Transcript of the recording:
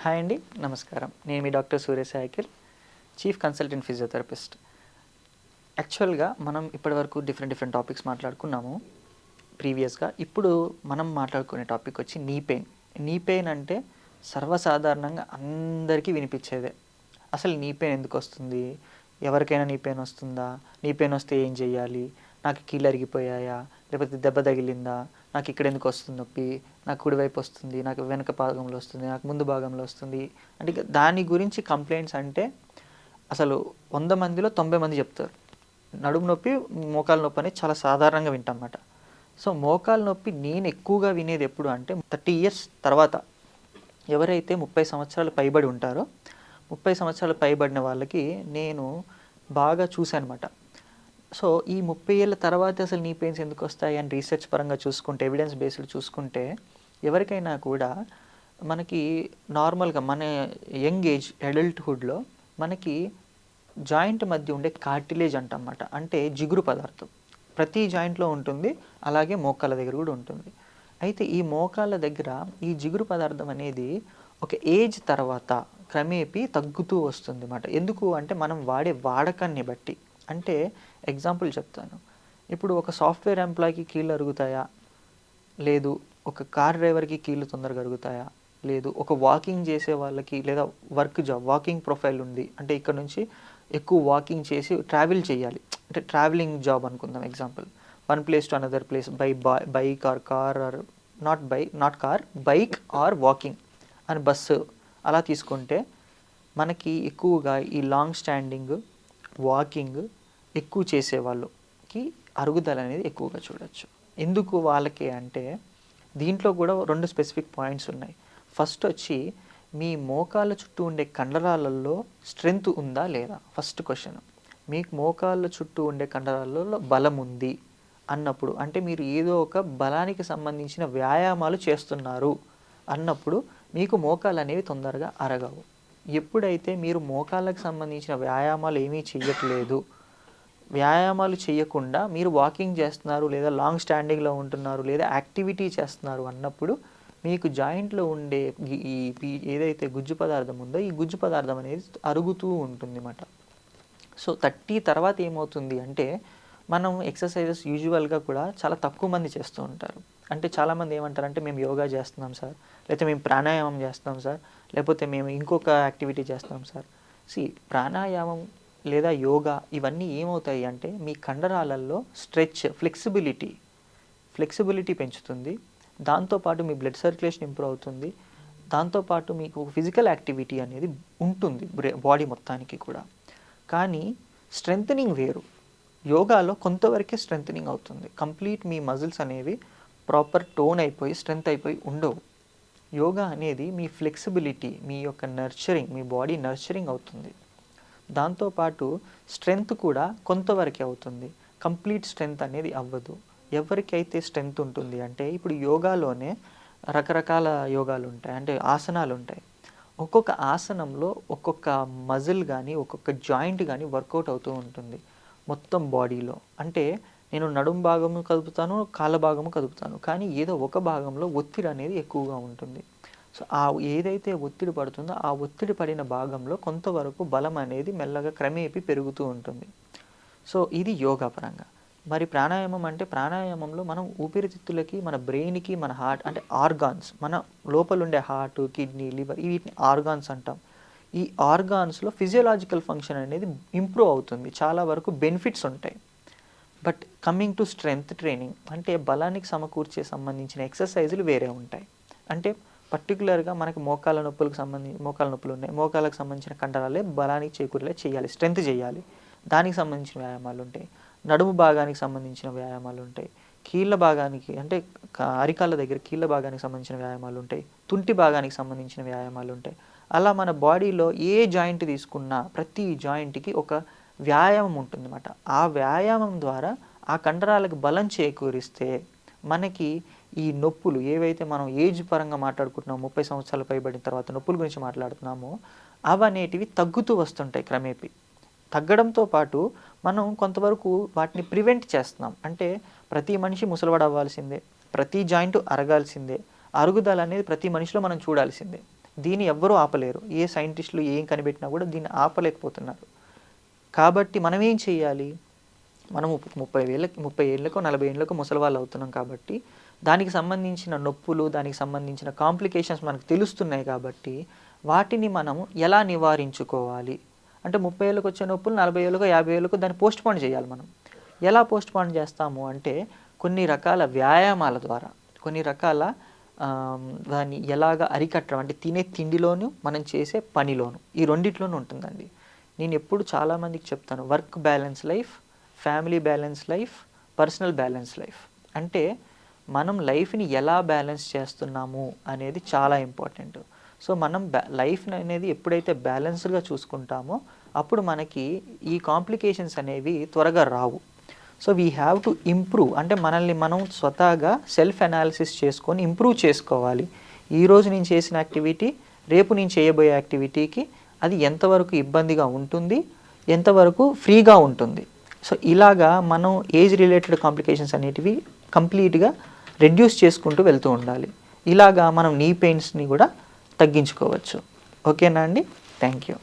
Hi అండి నమస్కారం. నేను మీ డాక్టర్ సూర్య సాయికిల్ చీఫ్ కన్సల్టెంట్ ఫిజియోథెరపిస్ట్. యాక్చువల్గా మనం ఇప్పటివరకు డిఫరెంట్ డిఫరెంట్ టాపిక్స్ మాట్లాడుకున్నాము. ప్రీవియస్గా ఇప్పుడు మనం మాట్లాడుకునే టాపిక్ వచ్చి నీ పెయిన్. నీ పెయిన్ అంటే సర్వసాధారణంగా అందరికీ వినిపించేదే. అసలు నీ పెయిన్ ఎందుకు వస్తుంది? ఎవరికైనా నీ పెయిన్ వస్తుందా? నీ పెయిన్ వస్తే ఏం చేయాలి నాకు కీళ్ళు అరిగిపోయాయా? లేకపోతే దెబ్బ తగిలిందా? నాకు ఇక్కడ ఎందుకు వస్తుంది నొప్పి? నాకు కుడివైపు వస్తుంది నాకు వెనక భాగంలో వస్తుంది నాకు ముందు భాగంలో వస్తుంది. అంటే దాని గురించి కంప్లైంట్స్ అంటే అసలు వంద మందిలో తొంభై మంది చెప్తారు. నడుము నొప్పి మోకాలు నొప్పి అనేది చాలా సాధారణంగా వింటామన్నమాట. సో మోకాలు నొప్పి నేను ఎక్కువగా వినేది ఎప్పుడు అంటే థర్టీ ఇయర్స్ తర్వాత. ఎవరైతే ముప్పై సంవత్సరాలు పైబడి ఉంటారో ముప్పై సంవత్సరాలు పైబడిన వాళ్ళకి నేను బాగా చూశాను అనమాట సో ఈ ముప్పై ఏళ్ళ తర్వాత అసలు నీ పెయిన్స్ ఎందుకు వస్తాయి అని రీసెర్చ్ పరంగా చూసుకుంటే ఎవిడెన్స్ బేస్డ్ చూసుకుంటే ఎవరికైనా కూడా మనకి నార్మల్గా మన యంగ్ ఏజ్ అడల్ట్హుడ్లో మనకి జాయింట్ మధ్య ఉండే కార్టిలేజ్ అంటన్నమాట అంటే జిగురు పదార్థం. ప్రతి జాయింట్లో ఉంటుంది అలాగే మోకాళ్ళ దగ్గర కూడా ఉంటుంది. అయితే ఈ మోకాళ్ళ దగ్గర ఈ జిగురు పదార్థం అనేది ఒక ఏజ్ తర్వాత క్రమేపీ తగ్గుతూ వస్తుంది అన్నమాట ఎందుకు అంటే మనం వాడే వాడకాన్ని బట్టి. అంటే ఎగ్జాంపుల్ చెప్తాను. ఇప్పుడు ఒక సాఫ్ట్వేర్ ఎంప్లాయీకి కీళ్ళు అరుగుతాయా? లేదు. ఒక కార్ డ్రైవర్కి కీళ్ళు తొందరగా అరుగుతాయా? లేదు. ఒక వాకింగ్ చేసే వాళ్ళకి లేదా వర్క్ జాబ్ వాకింగ్ ప్రొఫైల్ ఉంది. అంటే ఇక్కడ నుంచి ఎక్కువ వాకింగ్ చేసి ట్రావెల్ చేయాలి. అంటే ట్రావెలింగ్ జాబ్ అనుకుందాం example. One place to another place by bike or car or not by not car bike or walking అని బస్సు అలా తీసుకుంటే మనకి ఎక్కువగా ఈ లాంగ్ స్టాండింగ్ వాకింగ్ ఎక్కువ చేసే వాళ్ళకి అరుగుదల అనేది ఎక్కువగా చూడొచ్చు. ఎందుకు వాళ్ళకి అంటే దీంట్లో కూడా రెండు స్పెసిఫిక్ పాయింట్స్ ఉన్నాయి. ఫస్ట్ వచ్చి మీ మోకాళ్ళ చుట్టూ ఉండే కండరాలలో స్ట్రెంగ్త్ ఉందా లేదా? First question. మీకు మోకాళ్ళ చుట్టూ ఉండే కండరాలలో బలం ఉంది అన్నప్పుడు అంటే మీరు ఏదో ఒక బలానికి సంబంధించిన వ్యాయామాలు చేస్తున్నారు అన్నప్పుడు మీకు మోకాలు అనేవి తొందరగా అరగవు. ఎప్పుడైతే మీరు మోకాళ్ళకు సంబంధించిన వ్యాయామాలు ఏమీ చేయట్లేదు వ్యాయామాలు చేయకుండా మీరు వాకింగ్ చేస్తున్నారు లేదా లాంగ్ స్టాండింగ్లో ఉంటున్నారు లేదా యాక్టివిటీ చేస్తున్నారు అన్నప్పుడు మీకు జాయింట్లో ఉండే ఈ- పీ- ఏదైతే గుజ్జు పదార్థం ఉందో ఈ గుజ్జు పదార్థం అనేది అరుగుతూ ఉంటుంది అన్నమాట సో థర్టీ తర్వాత ఏమవుతుంది అంటే మనం ఎక్సర్సైజెస్ యూజువల్గా కూడా చాలా తక్కువ మంది చేస్తూ ఉంటారు. అంటే చాలామంది ఏమంటారంటే మేము యోగా చేస్తున్నాం సార్ లేకపోతే మేము ప్రాణాయామం చేస్తాం సార్ లేకపోతే మేము ఇంకొక యాక్టివిటీ చేస్తాం సార్. సి ప్రాణాయామం లేదా యోగా ఇవన్నీ ఏమవుతాయి అంటే మీ కండరాలలో స్ట్రెచ్ ఫ్లెక్సిబిలిటీ ఫ్లెక్సిబిలిటీ పెంచుతుంది. దాంతోపాటు మీ బ్లడ్ సర్క్యులేషన్ ఇంప్రూవ్ అవుతుంది. దాంతోపాటు మీకు ఫిజికల్ యాక్టివిటీ అనేది ఉంటుంది బాడీ మొత్తానికి కూడా. కానీ స్ట్రెంథనింగ్ వేరు. యోగాలో కొంతవరకే స్ట్రెంథనింగ్ అవుతుంది. కంప్లీట్ మీ మజిల్స్ అనేవి ప్రాపర్ టోన్ అయిపోయి స్ట్రెంగ్త్ అయిపోయి ఉండవు. యోగా అనేది మీ ఫ్లెక్సిబిలిటీ మీ యొక్క నర్చరింగ్ మీ బాడీ నర్చరింగ్ అవుతుంది. దాంతోపాటు స్ట్రెంగ్త్ కూడా కొంతవరకే అవుతుంది. కంప్లీట్ స్ట్రెంగ్త్ అనేది అవ్వదు. ఎవరికైతే స్ట్రెంగ్త్ ఉంటుంది అంటే ఇప్పుడు యోగాలోనే రకరకాల యోగాలు ఉంటాయి. అంటే ఆసనాలు ఉంటాయి. ఒక్కొక్క ఆసనంలో ఒక్కొక్క మజిల్ కానీ ఒక్కొక్క జాయింట్ కానీ వర్కౌట్ అవుతూ ఉంటుంది. మొత్తం బాడీలో. అంటే నేను నడుం భాగము కదుపుతాను కాళ్ళ భాగము కదుపుతాను. కానీ ఏదో ఒక భాగంలో ఒత్తిడి అనేది ఎక్కువగా ఉంటుంది. సో ఆ ఏదైతే ఒత్తిడి పడుతుందో ఆ ఒత్తిడి పడిన భాగంలో కొంతవరకు బలం అనేది మెల్లగా క్రమేపీ పెరుగుతూ ఉంటుంది. సో ఇది యోగా పరంగా. మరి ప్రాణాయామం అంటే ప్రాణాయామంలో మనం ఊపిరితిత్తులకి మన బ్రెయిన్కి మన హార్ట్ అంటే ఆర్గాన్స్ మన లోపల ఉండే హార్ట్ కిడ్నీ లివర్ వీటిని ఆర్గాన్స్ అంటాం. ఈ ఆర్గాన్స్లో ఫిజియోలాజికల్ ఫంక్షన్ అనేది ఇంప్రూవ్ అవుతుంది. చాలా వరకు బెనిఫిట్స్ ఉంటాయి. But coming to strength training అంటే బలానికి సమకూర్చే సంబంధించిన ఎక్సర్సైజులు వేరే ఉంటాయి. అంటే పర్టికులర్గా మనకి మోకాళ్ళ నొప్పులకు సంబంధించి మోకాళ్ళ నొప్పులు ఉన్నాయి. మోకాళ్ళకు సంబంధించిన కండరాలే బలానికి చేకూరేలా చేయాలి స్ట్రెంగ్త్ చేయాలి. దానికి సంబంధించిన వ్యాయామాలు ఉంటాయి. నడుము భాగానికి సంబంధించిన వ్యాయామాలు ఉంటాయి. కీళ్ళ భాగానికి అంటే అరికాళ్ళ దగ్గర కీళ్ళ భాగానికి సంబంధించిన వ్యాయామాలు ఉంటాయి. తుంటి భాగానికి సంబంధించిన వ్యాయామాలు ఉంటాయి. అలా మన బాడీలో ఏ జాయింట్ తీసుకున్నా ప్రతి జాయింట్కి ఒక వ్యాయామం ఉంటుందన్నమాట. ఆ వ్యాయామం ద్వారా ఆ కండరాలకు బలం చేకూరిస్తే మనకి ఈ నొప్పులు ఏవైతే మనం ఏజ్ పరంగా మాట్లాడుకుంటున్నాం ముప్పై సంవత్సరాలు పైబడిన తర్వాత నొప్పుల గురించి మాట్లాడుతున్నామో అవనేటివి తగ్గుతూ వస్తుంటాయి క్రమేపీ. తగ్గడంతో పాటు మనం కొంతవరకు వాటిని ప్రివెంట్ చేస్తున్నాం. అంటే ప్రతి మనిషి ముసలివాడు అవ్వాల్సిందే ప్రతి జాయింట్ అరగాల్సిందే అరుగుదల అనేది ప్రతి మనిషిలో మనం చూడాల్సిందే. దీన్ని ఎవ్వరూ ఆపలేరు. ఏ సైంటిస్టులు ఏం కనిపెట్టినా కూడా దీన్ని ఆపలేకపోతున్నారు. కాబట్టి మనం ఏం చేయాలి? మనం ముప్పై వేలకి ముప్పై ఏళ్ళకు నలభై ఏళ్ళకో ముసలి వాళ్ళు అవుతున్నాం కాబట్టి దానికి సంబంధించిన నొప్పులు దానికి సంబంధించిన కాంప్లికేషన్స్ మనకు తెలుస్తున్నాయి కాబట్టి వాటిని మనము ఎలా నివారించుకోవాలి? అంటే ముప్పై ఏళ్ళకి వచ్చే నొప్పులు నలభై ఏళ్ళకు యాభై ఏళ్ళకు దాన్ని పోస్ట్ పోన్ చేయాలి మనం. ఎలా పోస్ట్ పోన్ చేస్తాము అంటే కొన్ని రకాల వ్యాయామాల ద్వారా కొన్ని రకాల దాన్ని ఎలాగ అరికట్టడం అంటే తినే తిండిలోను మనం చేసే పనిలోను ఈ రెండిట్లోనూ ఉంటుందండి. నేను ఎప్పుడు చాలామందికి చెప్తాను work balance life family balance life personal balance life అంటే మనం లైఫ్ని ఎలా బ్యాలెన్స్ చేస్తున్నాము అనేది చాలా ఇంపార్టెంట్ సో మనం బ్యా లైఫ్ అనేది ఎప్పుడైతే బ్యాలెన్స్డ్గా చూసుకుంటామో అప్పుడు మనకి ఈ కాంప్లికేషన్స్ అనేవి త్వరగా రావు. So we have to improve అంటే మనల్ని మనం స్వతహాగా సెల్ఫ్ అనాలిసిస్ చేసుకొని ఇంప్రూవ్ చేసుకోవాలి. ఈ రోజు నేను చేసిన యాక్టివిటీ రేపు నేను చేయబోయే యాక్టివిటీకి అది ఎంతవరకు ఇబ్బందిగా ఉంటుంది ఎంతవరకు ఫ్రీగా ఉంటుంది. సో ఇలాగా మనం ఏజ్ రిలేటెడ్ కాంప్లికేషన్స్ అనేటివి కంప్లీట్గా రెడ్యూస్ చేసుకుంటూ వెళ్తూ ఉండాలి. ఇలాగా మనం నీ పెయిన్స్ని కూడా తగ్గించుకోవచ్చు. ఓకేనా అండి? Thank you.